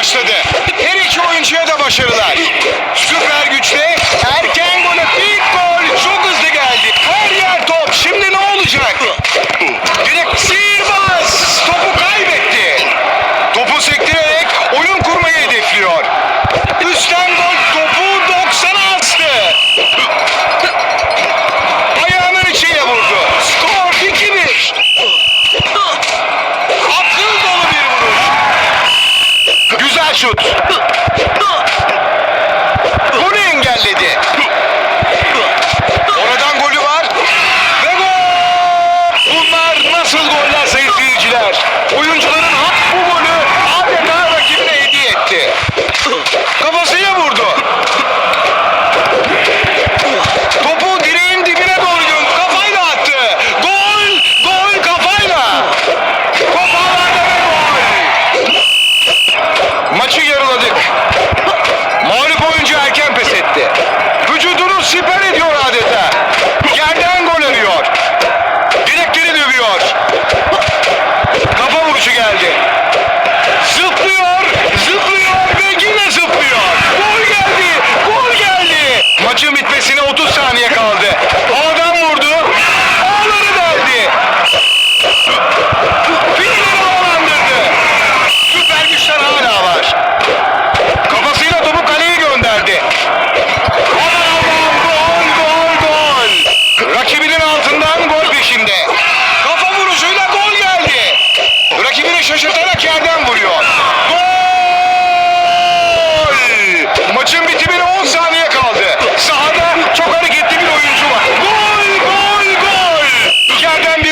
başladı. Her iki oyuncuya da başarılar. Güzel şut. Bunu engelledi. Oradan golü var. Ve gol! Bunlar nasıl gol? atışı geldi. Zıplıyor, zıplıyor ve yine zıplıyor. Gol geldi, gol geldi. Maçın bitti.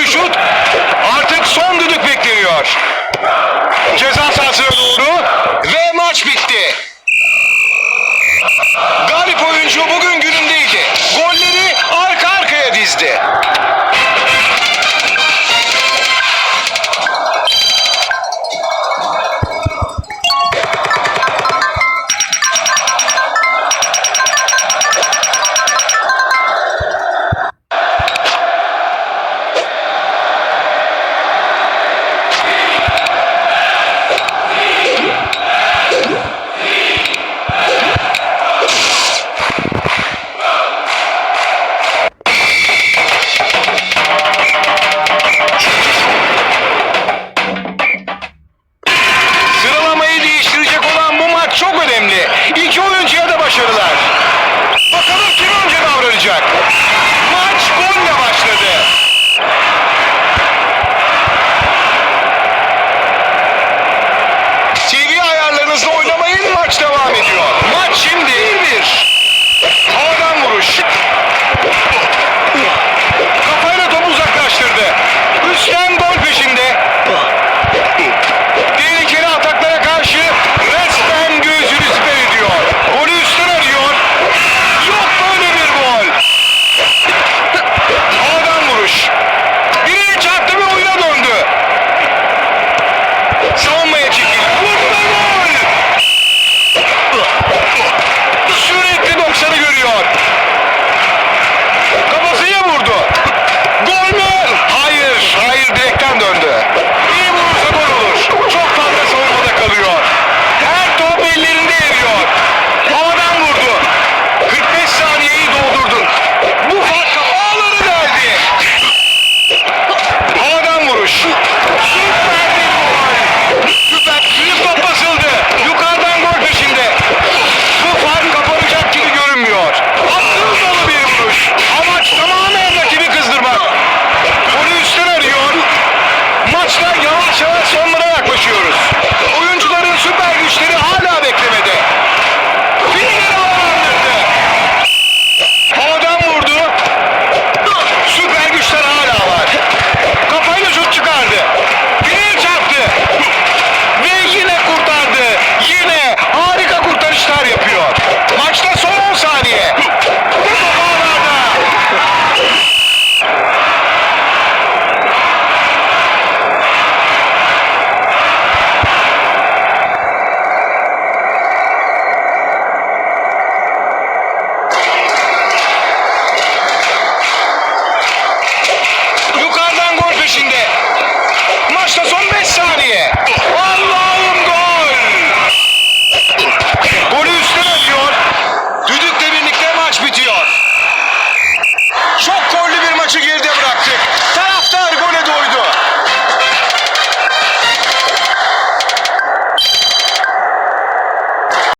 şut. Artık son düdük bekleniyor. Ceza sahasına doğru ve maç bitti. Galip oyuncu bugün günündeydi. Golleri arka arkaya dizdi.